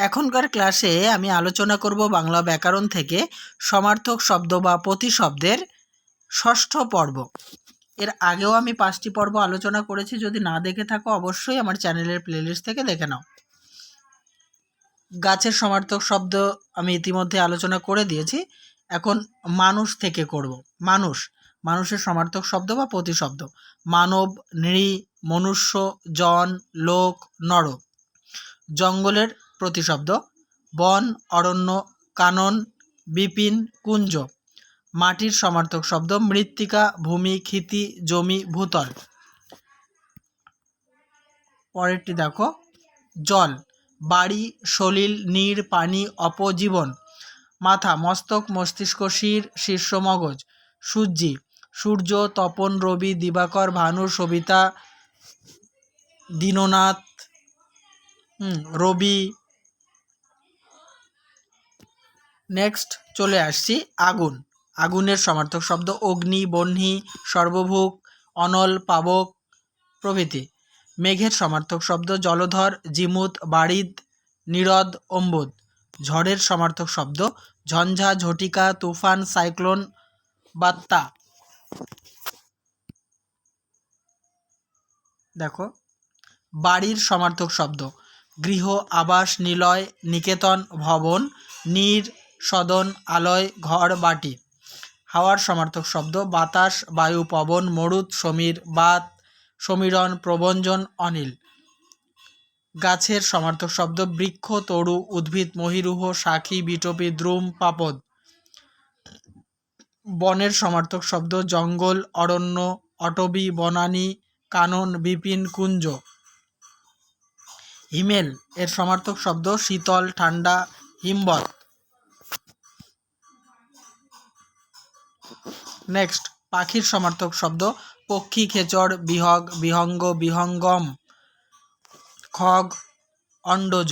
এখনকার ক্লাসে আমি আলোচনা করব বাংলা ব্যাকরণ থেকে সমার্থক শব্দ বা প্রতিশব্দের ষষ্ঠ পর্ব। এর আগেও আমি পাঁচটি পর্ব আলোচনা করেছি, যদি না দেখে থাকো অবশ্যই আমার চ্যানেলের প্লেলিস্ট থেকে দেখে নাও। গাছের সমার্থক শব্দ আমি ইতিমধ্যে আলোচনা করে দিয়েছি। এখন মানুষ থেকে করব। মানুষ, মানুষের সমার্থক শব্দ বা প্রতিশব্দ। মানব, নৃ, মনুষ্য, জন, লোক, নর। জঙ্গলের প্রতিশব্দ। বন, অরণ্য, কানন, বিপিন, কুঞ্জ। মাটির সমার্থক শব্দ মৃত্তিকা, ভূমি, ক্ষিতি, জমি, ভূতল। পরেরটি দেখো। জল, বাড়ি, সলিল, নীর, পানি, অপজীবন। মাথা, মস্তক, মস্তিষ্ক, শির, শীর্ষ, মগজ। সূর্যি, সূর্য, তপন, রবি, দিবাকর, ভানু, সবিতা, দীননাথ রবি নেক্সট চলে আসছি আগুন। আগুনের সমার্থক শব্দ অগ্নি বহ্নি সর্বভুক অনল, পাবক প্রভৃতি। মেঘের সমার্থক শব্দ জলধর, জিমুত বাড়িদ নিরদ, অম্বুদ। ঝড়ের সমার্থক শব্দ ঝঞ্ঝা, ঝটিকা, তুফান, সাইক্লোন, বাত্তা। দেখো, বাড়ির সমার্থক শব্দ। গৃহ, আবাস, নিলয়, নিকেতন, ভবন, নীর সদন, আলয়, ঘর, বাটি। হাওয়ার সমার্থক শব্দ, বাতাস, বায়ু, পবন, মরুদ, সমীর, বাত, সমীরণ, প্রবঞ্জন, অনিল। গাছের সমার্থক শব্দ, বৃক্ষ, তরু, উদ্ভিদ, মহিরুহ শাখী বিটপি, দ্রুম, পাপদ। বনের সমার্থক শব্দ, জঙ্গল, অরণ্য, অটবি, বনানী, কানন, বিপিন, কুঞ্জ। হিমেল, এর সমার্থক শব্দ, শীতল, ঠান্ডা হিমবত নেক্সট পাখির সমার্থক শব্দ, পক্ষী খেচর বিহগ, বিহঙ্গ, বিহঙ্গম, খগ, অন্ডজ।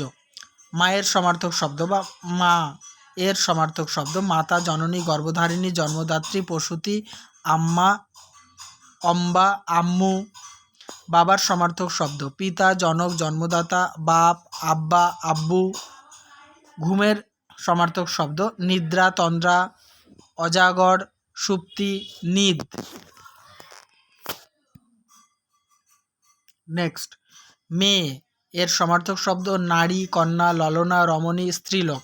মায়ের সমার্থক শব্দ বা মা, এর সমার্থক শব্দ, মাতা, জননী, গর্ভধারিণী, জন্মদাত্রী, প্রসূতি, আম্মা, অম্বা, আম্মু। বাবার সমার্থক শব্দ, পিতা, জনক, জন্মদাতা, বাপ, আব্বা, আব্বু। ঘুমের সমার্থক শব্দ, নিদ্রা, তন্দ্রা, অজাগর সুপ্তি নিদ। নেক্সট মেয়ে এর সমার্থক শব্দ নারী, কন্যা, ললনা, রমণী, স্ত্রীলোক।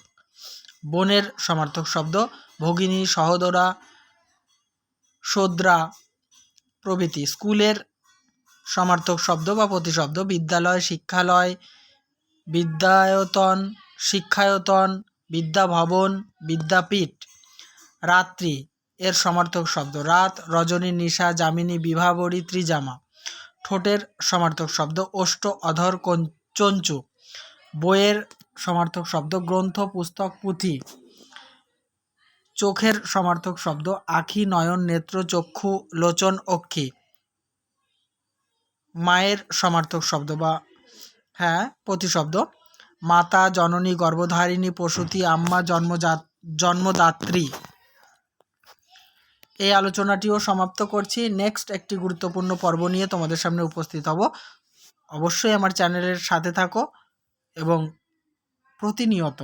বোনের সমার্থক শব্দ ভগিনী, সহোদরা শোদ্রা প্রভৃতি। স্কুলের সমার্থক শব্দ বা প্রতিশব্দ বিদ্যালয়, শিক্ষালয়, বিদ্যায়তন, শিক্ষায়তন, বিদ্যাভবন, বিদ্যাপীঠ। রাত্রি এর সমার্থক শব্দ রাত, রজনী, নিশা, যামিনী বিভাবরী ত্রিজামা। ঠোঁটের সমার্থক শব্দ ওষ্ঠ অধর চঞ্চু। বইয়ের সমার্থক শব্দ গ্রন্থ, পুস্তক, পুঁথি। চোখের সমার্থক শব্দ আখি, নয়ন, নেত্র, চক্ষু, লোচন, অক্ষি। মায়ের সমার্থক শব্দ বা হ্যাঁ প্রতিশব্দ। মাতা, জননী, গর্ভধারিণী, প্রসূতি, আম্মা, জন্মজাত, জন্মদাত্রী। এই আলোচনাটিও সমাপ্ত করছি। নেক্সট একটি গুরুত্বপূর্ণ পর্ব নিয়ে তোমাদের সামনে উপস্থিত হব। অবশ্যই আমার চ্যানেলের সাথে থাকো এবং প্রতিনিয়ত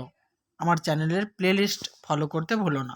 আমার চ্যানেলের প্লেলিস্ট ফলো করতে ভুলো না।